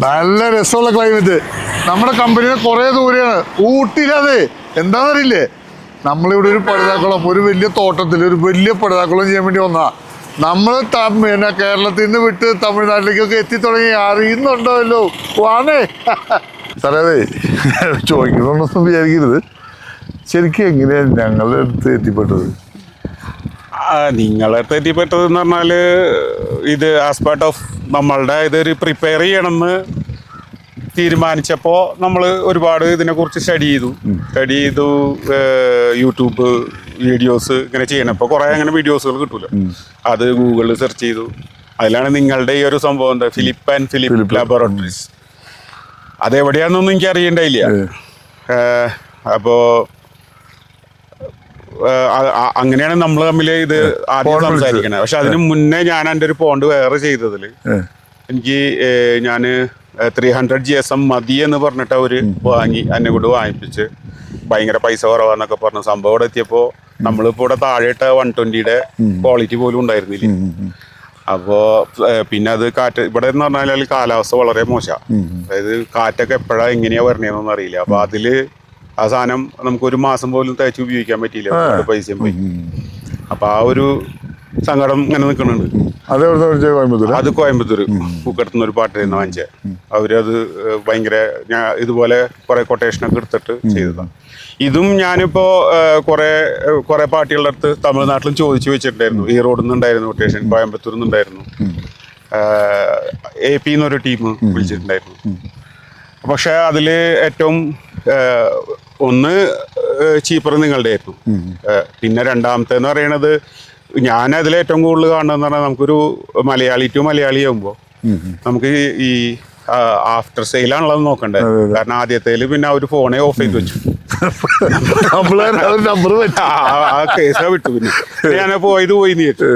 നല്ല രസമുള്ള ക്ലൈമറ്റ് നമ്മുടെ കമ്പനിയുടെ കുറെ ദൂരെയാണ്. ഊട്ടിയിലതെ എന്താണെന്നറിയില്ലേ? നമ്മളിവിടെ ഒരു പടുതാക്കുളം ഒരു വലിയ തോട്ടത്തിൽ ഒരു വലിയ പടുതാക്കുളം ചെയ്യാൻ വേണ്ടി വന്നാ നമ്മൾ പിന്നെ കേരളത്തിൽ നിന്ന് വിട്ട് തമിഴ്നാട്ടിലേക്കൊക്കെ എത്തി തുടങ്ങി അറിയുന്നുണ്ടല്ലോ. വാണേ. സാറേ അതെ. ചോദിക്കണമെന്നൊന്നും വിചാരിക്കരുത്. ശരിക്കും എങ്ങനെയാണ് ഞങ്ങളുടെ അടുത്ത് എത്തിപ്പെട്ടത്? നിങ്ങളെ അടുത്ത് പറഞ്ഞാൽ ഇത് ആസ് പാർട്ട് ഓഫ് നമ്മളുടെ ഇതൊരു പ്രിപ്പയർ ചെയ്യണമെന്ന് തീരുമാനിച്ചപ്പോൾ നമ്മൾ ഒരുപാട് ഇതിനെക്കുറിച്ച് സ്റ്റഡി ചെയ്തു. സ്റ്റഡി ചെയ്തു യൂട്യൂബ് വീഡിയോസ് ഇങ്ങനെ ചെയ്യണം. ഇപ്പോൾ കുറേ അങ്ങനെ വീഡിയോസുകൾ കിട്ടൂല. അത് ഗൂഗിളിൽ സെർച്ച് ചെയ്തു. അതിലാണ് നിങ്ങളുടെ ഈ ഒരു സംഭവം എന്താ? Philip and Philip. ലാബോറട്ടറീസ് അതെവിടെയാണെന്നൊന്നും എനിക്ക് അറിയണ്ടായില്ല ഏഹ്, അപ്പോ ഏഹ്, അ- അ- അങ്ങനെയാണ് നമ്മൾ തമ്മിൽ ഇത് ആദ്യം സംസാരിക്കണേ. പക്ഷെ അതിന് മുന്നേ ഞാൻ എന്റെ ഒരു പോണ്ട് വേറെ ചെയ്തതിൽ എനിക്ക് ഞാൻ three hundred G S M മതി എന്ന് പറഞ്ഞിട്ട് അവർ വാങ്ങി എന്നെ കൊണ്ട് വാങ്ങിപ്പിച്ച്. ഭയങ്കര പൈസ കുറവാന്നൊക്കെ പറഞ്ഞു സംഭവം ഇവിടെ എത്തിയപ്പോൾ നമ്മളിപ്പോൾ ഇവിടെ താഴെയിട്ട വൺ ട്വന്റിയുടെ ക്വാളിറ്റി പോലും ഉണ്ടായിരുന്നില്ല. അപ്പോൾ പിന്നെ അത് കാറ്റ് ഇവിടെ എന്ന് പറഞ്ഞാൽ കാലാവസ്ഥ വളരെ മോശമാണ് അതായത് കാറ്റൊക്കെ എപ്പോഴാ എങ്ങനെയാ വരണേന്നൊന്നും അറിയില്ല. അപ്പോൾ അതിൽ ആ സാധനം നമുക്ക് ഒരു മാസം പോലും തയ്ച്ച് ഉപയോഗിക്കാൻ പറ്റിയില്ല. ഒരുപാട് പൈസയും പോയി. അപ്പൊ ആ ഒരു സങ്കടം ഇങ്ങനെ നിൽക്കുന്നുണ്ട്. കോയമ്പത്തൂർ അത് കോയമ്പത്തൂർ പൂക്കടത്തുനിന്ന് ഒരു പാട്ട് ചെയ്യുന്ന വാങ്ങിച്ച. അവരത് ഭയങ്കര ഞാൻ ഇതുപോലെ കുറെ കൊട്ടേഷനൊക്കെ എടുത്തിട്ട് ചെയ്തതാണ് ഇതും ഞാനിപ്പോ കുറെ കുറെ പാർട്ടികളുടെ അടുത്ത് തമിഴ്നാട്ടിലും ചോദിച്ചു വെച്ചിട്ടുണ്ടായിരുന്നു. ഈ റോഡിൽ നിന്നുണ്ടായിരുന്നു കൊട്ടേഷൻ കോയമ്പത്തൂരിൽ നിന്നുണ്ടായിരുന്നു. എ പി എന്നൊരു ടീം വിളിച്ചിട്ടുണ്ടായിരുന്നു. പക്ഷെ അതിൽ ഏറ്റവും ഒന്ന് ചീപ്പർ നിങ്ങളുടെ ആയിരുന്നു. പിന്നെ രണ്ടാമത്തെ എന്ന് പറയണത് ഞാൻ അതിൽ ഏറ്റവും കൂടുതൽ കാണുന്നതെന്ന് പറഞ്ഞാൽ നമുക്കൊരു മലയാളി ടു മലയാളി ആകുമ്പോൾ നമുക്ക് ഈ- ആഫ്റ്റർ സെയിലാണുള്ളത് നോക്കണ്ടേ? കാരണം ആദ്യത്തേൽ പിന്നെ അവർ ഫോണെ ഓഫ് ചെയ്ത് വെച്ചു. കേസ് വിട്ടു പിന്നെ. ഞാൻ പോയത് പോയി നീട്ടു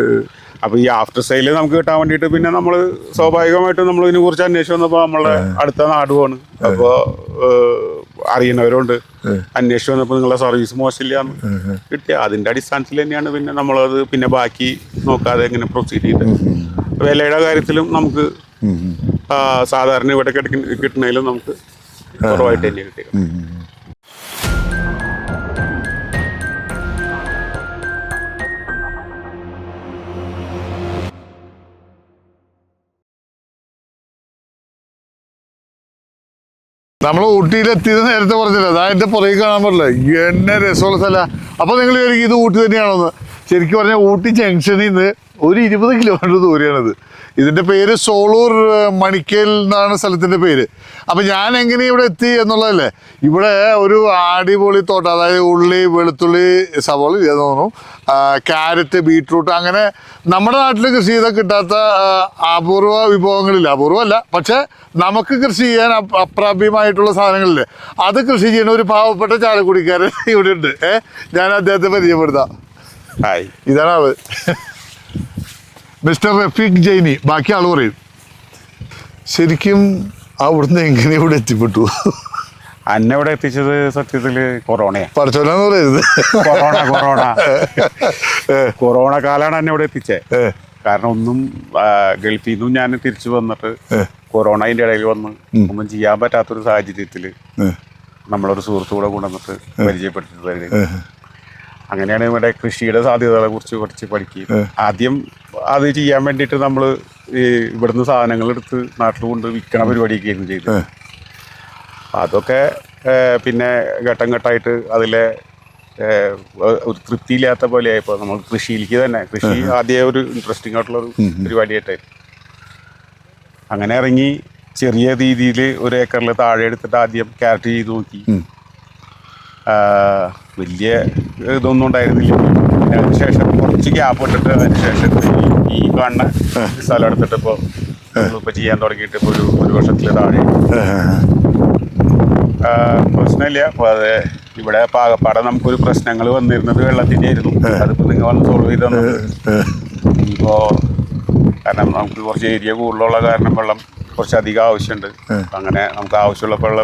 അപ്പൊ ഈ ആഫ്റ്റർ സെയിൽ നമുക്ക് കിട്ടാൻ വേണ്ടിട്ട് പിന്നെ നമ്മൾ സ്വാഭാവികമായിട്ടും നമ്മൾ ഇതിനെ കുറിച്ച് അന്വേഷിച്ച് വന്നപ്പോൾ നമ്മളെ അടുത്ത നാടുമാണ് അപ്പോ അറിയുന്നവരുണ്ട്. അന്വേഷിച്ച് വന്നപ്പോൾ നിങ്ങളുടെ സർവീസ് മോശമില്ല കിട്ടിയ അതിന്റെ അടിസ്ഥാനത്തിൽ തന്നെയാണ് പിന്നെ നമ്മളത് പിന്നെ ബാക്കി നോക്കാതെ എങ്ങനെ പ്രൊസീഡ് ചെയ്തത്. വിലയുടെ കാര്യത്തിലും നമുക്ക് സാധാരണ ഇവിടെ കിടക്കുന്ന കിട്ടുന്നതിലും നമുക്ക് കുറവായിട്ട് തന്നെ കിട്ടിയത് നമ്മൾ ഊട്ടിയിലെത്തിയത് നേരത്തെ പറഞ്ഞില്ല? അതാ പുറകെ കാണാൻ പറ്റില്ല. എന്നെ രസമുള്ള സ്ഥല. അപ്പോൾ നിങ്ങൾ വിചാരിക്കും ഇത് ഊട്ടി തന്നെയാണോന്ന്. ശരിക്കും പറഞ്ഞാൽ ഊട്ടി ജംഗ്ഷനിൽ നിന്ന് ഒരു ഇരുപത് കിലോമീറ്റർ ദൂരെയാണിത്. ഇതിന്റെ പേര് സോളൂർ മണിക്കേൽ എന്നാണ് സ്ഥലത്തിന്റെ പേര്. അപ്പം ഞാൻ എങ്ങനെ ഇവിടെ എത്തി എന്നുള്ളതല്ലേ? ഇവിടെ ഒരു അടിപൊളി തോട്ടം അതായത് ഉള്ളി വെളുത്തുള്ളി സവോള ഇല്ലെന്ന് തോന്നുന്നു. ക്യാരറ്റ് ബീട്രൂട്ട് അങ്ങനെ നമ്മുടെ നാട്ടിൽ കൃഷി ചെയ്താൽ കിട്ടാത്ത അപൂർവ വിഭവങ്ങളില്ല. അപൂർവമല്ല പക്ഷേ നമുക്ക് കൃഷി ചെയ്യാൻ അപ്- അപ്രാപ്യമായിട്ടുള്ള സാധനങ്ങളില്ലേ. അത് കൃഷി ചെയ്യുന്ന ഒരു പാവപ്പെട്ട ചാലക്കുടിക്കാരൻ ഇവിടെ ഉണ്ട്. ഏഹ് ഞാൻ അദ്ദേഹത്തെ പരിചയപ്പെടുത്താം. ഇതാണ് ആൾ മിസ്റ്റർ റഫീഖ് ജൈനി ബാക്കി ആൾ പറയും. ശരിക്കും അവിടുന്ന് എങ്ങനെ ഇവിടെ എത്തിപ്പെട്ടു? അന്നെ ഇവിടെ എത്തിച്ചത് സത്യത്തിൽ കൊറോണയാ. പഠിച്ചോലെന്ന് പറയരുത്. Corona corona. കൊറോണ കാലാണ് എന്നെ ഇവിടെ എത്തിച്ചേ. കാരണം ഒന്നും ഗൾഫിൽ നിന്നും ഞാൻ തിരിച്ചു വന്നിട്ട് കൊറോണ അതിന്റെ ഇടയിൽ വന്ന് ഒന്നും ചെയ്യാൻ പറ്റാത്തൊരു സാഹചര്യത്തിൽ നമ്മളൊരു സുഹൃത്തുകൂടെ കൊണ്ടുവന്നിട്ട് പരിചയപ്പെടുത്തിയത് അങ്ങനെയാണ് ഇവിടെ കൃഷിയുടെ സാധ്യതകളെ കുറിച്ച് കുറച്ച് പഠിക്കുക. ആദ്യം അത് ചെയ്യാൻ വേണ്ടിയിട്ട് നമ്മൾ ഈ ഇവിടുന്ന് സാധനങ്ങൾ എടുത്ത് നാട്ടിൽ കൊണ്ട് വിൽക്കണ പരിപാടിയൊക്കെ ആയിരുന്നു ചെയ്തത്. അതൊക്കെ പിന്നെ ഘട്ടം ഘട്ടമായിട്ട് അതിലെ ഒരു തൃപ്തിയില്ലാത്ത പോലെ ആയപ്പോൾ നമ്മൾ കൃഷിയിലേക്ക് തന്നെ കൃഷി ആദ്യം ഒരു ഇൻട്രസ്റ്റിംഗ് ആയിട്ടുള്ള ഒരു പരിപാടിയായിട്ടായിരുന്നു. അങ്ങനെ ഇറങ്ങി ചെറിയ രീതിയിൽ ഒരു ഏക്കറിൽ താഴെ എടുത്തിട്ട് ആദ്യം ക്യാരറ്റ് ചെയ്ത് നോക്കി. വലിയ ഇതൊന്നും ഉണ്ടായിരുന്നില്ല. പിന്നെ അതിന് കുറച്ച് ഗ്യാപ്പ് ഇട്ടിട്ട് അതിന് ശേഷം ഈ കാണുന്ന സ്ഥലം എടുത്തിട്ട് ഇപ്പോൾ ഇപ്പോൾ ചെയ്യാൻ തുടങ്ങിയിട്ട് ഇപ്പോൾ ഒരു ഒരു വർഷത്തിൽ താഴെ. പ്രശ്നമില്ല. അപ്പോൾ അത് ഇവിടെ പാകപ്പാടെ നമുക്കൊരു പ്രശ്നങ്ങൾ വന്നിരുന്നത് വെള്ളത്തിന്റെ ആയിരുന്നു. അതിപ്പോൾ നിങ്ങൾ വന്ന് സോൾവ് ചെയ്ത് തന്നു. ഇപ്പോൾ കാരണം നമുക്ക് കുറച്ച് ഏരിയ കൂടുതലുള്ള കാരണം വെള്ളം കുറച്ച് അധികം ആവശ്യമുണ്ട്. അങ്ങനെ നമുക്ക് ആവശ്യമുള്ളപ്പോൾ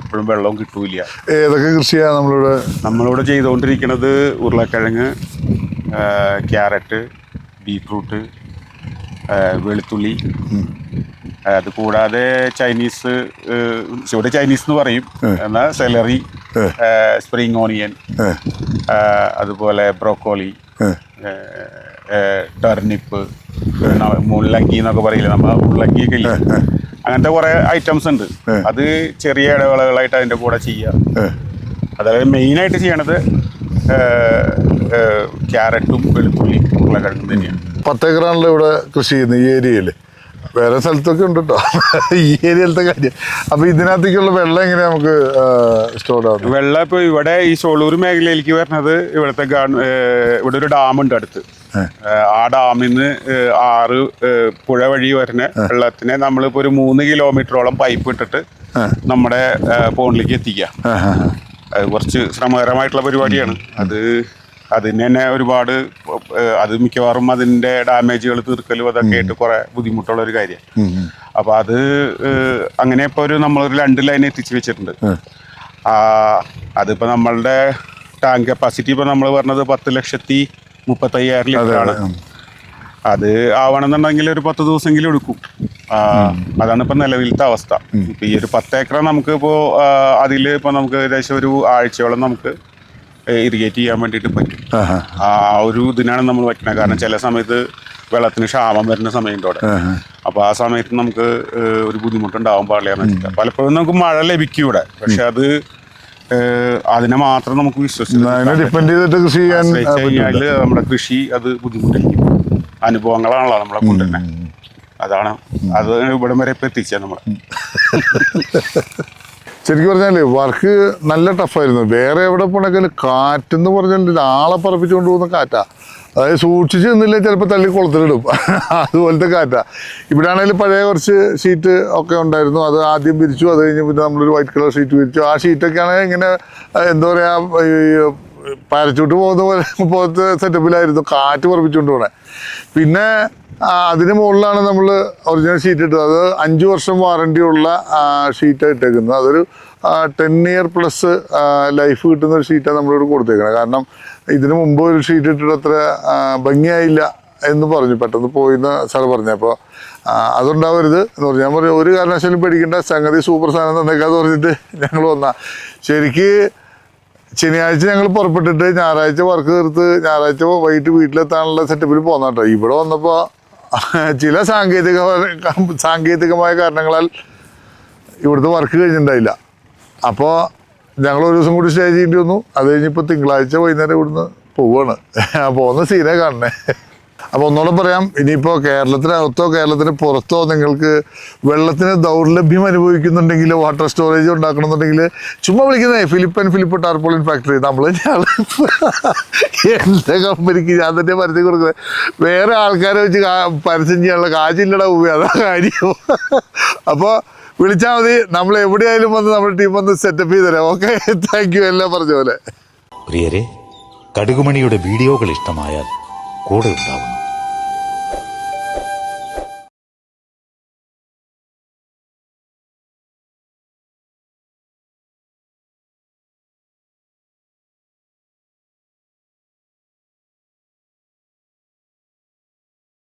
എപ്പോഴും വെള്ളവും കിട്ടൂല ഏതൊക്കെ കൃഷിയാണ് നമ്മളിവിടെ? നമ്മളിവിടെ ചെയ്തുകൊണ്ടിരിക്കുന്നത് ഉരുളക്കിഴങ്ങ് ക്യാരറ്റ് ബീട്രൂട്ട് ആ, വെളുത്തുള്ളി. അത് കൂടാതെ ചൈനീസ് ഇവിടെ ചൈനീസ് എന്ന് പറയും. എന്നാൽ സെലറി സ്പ്രിംഗ് ഓണിയൻ അതുപോലെ ബ്രോക്കോളി ടർണിപ്പ് മുള്ളങ്കി എന്നൊക്കെ പറയില്ല? നമ്മൾ മുള്ളങ്കി ഒക്കെ ഇല്ല? അങ്ങനത്തെ കുറെ ഐറ്റംസ് ഉണ്ട്. അത് ചെറിയ ഇടവേളകളായിട്ട് അതിന്റെ കൂടെ ചെയ്യുക അതായത് മെയിനായിട്ട് ചെയ്യണത് ക്യാരറ്റും വെളുത്തുള്ളിയും ഉരുളക്കിഴങ്ങും തന്നെയാണ്. പത്തേക്കറാണല്ലോ ഇവിടെ കൃഷി ചെയ്യുന്നത് ഈ ഏരിയയിൽ വേറെ സ്ഥലത്തൊക്കെ ഉണ്ട് കേട്ടോ ഈ ഏരിയയിലത്തെ കാര്യം. അപ്പൊ ഇതിനകത്തേക്കുള്ള വെള്ളം എങ്ങനെയാ നമുക്ക് സ്റ്റോർ വെള്ളം ഇപ്പോൾ ഇവിടെ ഈ ഷോളൂർ മേഖലയിലേക്ക് വരുന്നത് ഇവിടുത്തെ ഇവിടെ ഒരു ഡാമുണ്ട് അടുത്ത്. ഏഹ് ആ. ഡാമിൽ നിന്ന് ആറ് പുഴ വഴി വരുന്ന വെള്ളത്തിനെ നമ്മളിപ്പോ ഒരു മൂന്ന് കിലോമീറ്ററോളം പൈപ്പ് ഇട്ടിട്ട് നമ്മുടെ ഫോണിലേക്ക് എത്തിക്കാം. എത്തിക്കുക അത് കുറച്ച് ശ്രമകരമായിട്ടുള്ള പരിപാടിയാണ്. അത് അതിന് തന്നെ ഒരുപാട് അത് മിക്കവാറും അതിന്റെ ഡാമേജുകൾ തീർക്കലും അതൊക്കെ ആയിട്ട് കുറേ ബുദ്ധിമുട്ടുള്ള ഒരു കാര്യമാണ്. അപ്പോൾ അത് അങ്ങനെ ഇപ്പോൾ ഒരു നമ്മളൊരു രണ്ട് ലൈൻ എത്തിച്ച് വെച്ചിട്ടുണ്ട്. ആ, അതിപ്പോൾ നമ്മളുടെ ടാങ്ക് കപ്പാസിറ്റി ഇപ്പോൾ നമ്മൾ പറഞ്ഞത് പത്ത് ലക്ഷത്തി മുപ്പത്തയ്യായിരം ലിറ്ററാണ്. അത്. ആവണമെന്നുണ്ടെങ്കിൽ ഒരു പത്ത് ദിവസമെങ്കിലും എടുക്കും. അതാണ് ഇപ്പം നിലവിലത്തെ അവസ്ഥ. ഇപ്പം ഈ ഒരു പത്ത് ഏക്കർ നമുക്ക് ഇപ്പോൾ അതിൽ ഇപ്പം നമുക്ക് ഏകദേശം ഒരു ആഴ്ചയോളം നമുക്ക് ഇറിഗേറ്റ് ചെയ്യാൻ വേണ്ടിയിട്ട് പറ്റും. ആ ഒരു ഇതിനാണ് നമ്മൾ വയ്ക്കുന്നത് കാരണം ചില സമയത്ത് വെള്ളത്തിന് ക്ഷാമം വരുന്ന സമയത്തോടെ അപ്പോൾ ആ സമയത്ത് നമുക്ക് ഒരു ബുദ്ധിമുട്ടുണ്ടാവാൻ പാടില്ല പലപ്പോഴും നമുക്ക് മഴ ലഭിക്കും ഇവിടെ. പക്ഷെ അത് അതിനെ മാത്രം നമുക്ക് വിശ്വസിക്കാം ഡിപ്പെൻഡ് ചെയ്തിട്ട് കൃഷി ചെയ്യാൻ നമ്മുടെ കൃഷി അത് ബുദ്ധിമുട്ടായിരിക്കും അനുഭവങ്ങളാണല്ലോ നമ്മളെ കൊണ്ടുതന്നെ അതാണ്. അത് ഇവിടം വരെ ഇപ്പൊ എത്തിച്ച നമ്മളെ. ശരിക്കും പറഞ്ഞാൽ വർക്ക് നല്ല ടഫായിരുന്നു വേറെ എവിടെ പോണെങ്കിലും കാറ്റെന്ന് പറഞ്ഞാൽ ആളെ പറപ്പിച്ചുകൊണ്ട് പോകുന്ന കാറ്റാ. അതായത് സൂക്ഷിച്ച് നിന്നില്ല ചിലപ്പോൾ തള്ളി കുളത്തിലിടും. അതുപോലത്തെ കാറ്റാ. ഇവിടെ ആണെങ്കിൽ പഴയ കുറച്ച് ഷീറ്റ് ഒക്കെ ഉണ്ടായിരുന്നു. അത് ആദ്യം പിരിച്ചു അത് കഴിഞ്ഞ് പിന്നെ നമ്മളൊരു വൈറ്റ് കളർ ഷീറ്റ് പിരിച്ചു ആ ഷീറ്റൊക്കെ ആണെങ്കിൽ ഇങ്ങനെ എന്താ പറയുക പാരച്ചൂട്ട് പോകുന്ന പോലെ പോലത്തെ സെറ്റപ്പിലായിരുന്നു കാറ്റ് പറപ്പിച്ചുകൊണ്ട് പോണേ. പിന്നെ അതിന് മുകളിലാണ് നമ്മൾ ഒറിജിനൽ ഷീറ്റ് ഇട്ടത്. അത് അഞ്ച് വർഷം വാറണ്ടി ഉള്ള ഷീറ്റാണ് ഇട്ടേക്കുന്നത്. അതൊരു ടെൻ ഇയർ പ്ലസ് ലൈഫ് കിട്ടുന്ന ഒരു ഷീറ്റാണ് നമ്മളിവിടെ കൊടുത്തേക്കുന്നത് കാരണം ഇതിനു മുമ്പ് ഒരു ഷീറ്റ് ഇട്ടിട്ട് അത്ര ഭംഗിയായില്ല എന്ന് പറഞ്ഞു. പെട്ടെന്ന് പോയിന്ന് സാർ പറഞ്ഞു. അപ്പോൾ അതുണ്ടാവരുത് എന്ന് പറഞ്ഞു. ഞാൻ പറഞ്ഞു ഒരു കാരണവശാലും പേടിക്കേണ്ട. സംഗതി സൂപ്പർ സാധനം തന്നേക്കാന്ന് പറഞ്ഞിട്ട് ഞങ്ങൾ വന്ന. ശരിക്ക് ശനിയാഴ്ച ഞങ്ങൾ പുറപ്പെട്ടിട്ട് ഞായറാഴ്ച വർക്ക് തീർത്ത് ഞായറാഴ്ച വൈകിട്ട് വീട്ടിലെത്താനുള്ള സെറ്റപ്പിൽ പോന്ന കേട്ടോ ഇവിടെ വന്നപ്പോൾ ചില സാങ്കേതിക സാങ്കേതികമായ കാരണങ്ങളാൽ ഇവിടുത്തെ വർക്ക് കഴിഞ്ഞിട്ടുണ്ടായില്ല അപ്പോൾ ഞങ്ങൾ ഒരു ദിവസം കൂടി സ്റ്റേ ചെയ്യേണ്ടി വന്നു. അത് കഴിഞ്ഞിപ്പോൾ തിങ്കളാഴ്ച വൈകുന്നേരം ഇവിടുന്ന് പോവാണ്. പോകുന്ന സീനെ കാണണേ. അപ്പോൾ ഒന്നുകൂടെ പറയാം ഇനിയിപ്പോൾ കേരളത്തിനകത്തോ കേരളത്തിന് പുറത്തോ നിങ്ങൾക്ക് വെള്ളത്തിന് ദൗർലഭ്യം അനുഭവിക്കുന്നുണ്ടെങ്കിൽ വാട്ടർ സ്റ്റോറേജ് ഉണ്ടാക്കണമെന്നുണ്ടെങ്കിൽ ചുമ്മാ വിളിക്കുന്നേ Philip and Philip tarpaulin factory നമ്മൾ എന്റെ കമ്പനിക്ക് ഞാൻ തന്നെ പരസ്യം കൊടുക്കുന്നത് വേറെ ആൾക്കാരെ വെച്ച് പരസ്യം ചെയ്യാനുള്ള കാശില്ലടാ പോവുക അതാ കാര്യം. അപ്പോൾ വിളിച്ചാൽ മതി. നമ്മൾ എവിടെയായാലും വന്ന് നമ്മുടെ ടീം വന്ന് സെറ്റപ്പ് ചെയ്ത് തരാം ഓക്കെ താങ്ക് യു എല്ലാം പറഞ്ഞ പോലെ. പ്രിയരെ കടുകുമണിയുടെ വീഡിയോകൾ ഇഷ്ടമായാൽ കൂടെ ഉണ്ടാവുന്നു